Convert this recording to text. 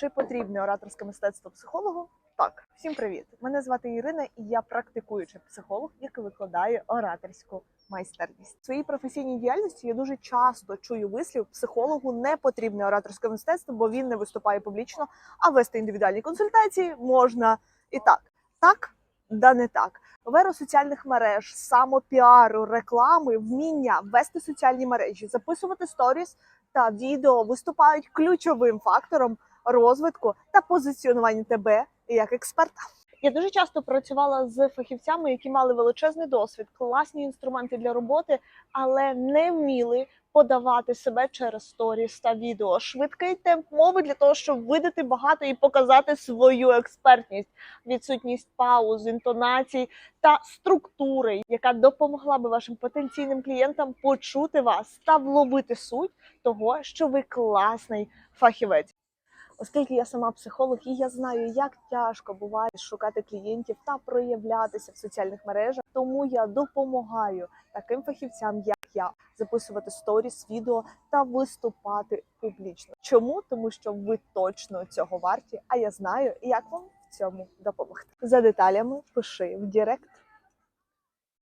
Чи потрібне ораторське мистецтво психологу? Так, всім привіт! Мене звати Ірина, і я практикуючий психолог, який викладає ораторську майстерність. В своїй професійній діяльності я дуже часто чую вислів психологу не потрібне ораторське мистецтво, бо він не виступає публічно, а вести індивідуальні консультації можна і так. Так, да не так. В еру соціальних мереж, самопіару, реклами, вміння вести соціальні мережі, записувати сторіс та відео виступають ключовим фактором розвитку та позиціонування тебе як експерта. Я дуже часто працювала з фахівцями, які мали величезний досвід, класні інструменти для роботи, але не вміли подавати себе через сторіс та відео. Швидкий темп мови для того, щоб видати багато і показати свою експертність, відсутність пауз, інтонацій та структури, яка допомогла би вашим потенційним клієнтам почути вас та вловити суть того, що ви класний фахівець. Оскільки я сама психолог, і я знаю, як тяжко буває шукати клієнтів та проявлятися в соціальних мережах, тому я допомагаю таким фахівцям, як я, записувати сторіс, відео та виступати публічно. Чому? Тому що ви точно цього варті, а я знаю, як вам в цьому допомогти. За деталями пиши в Директ.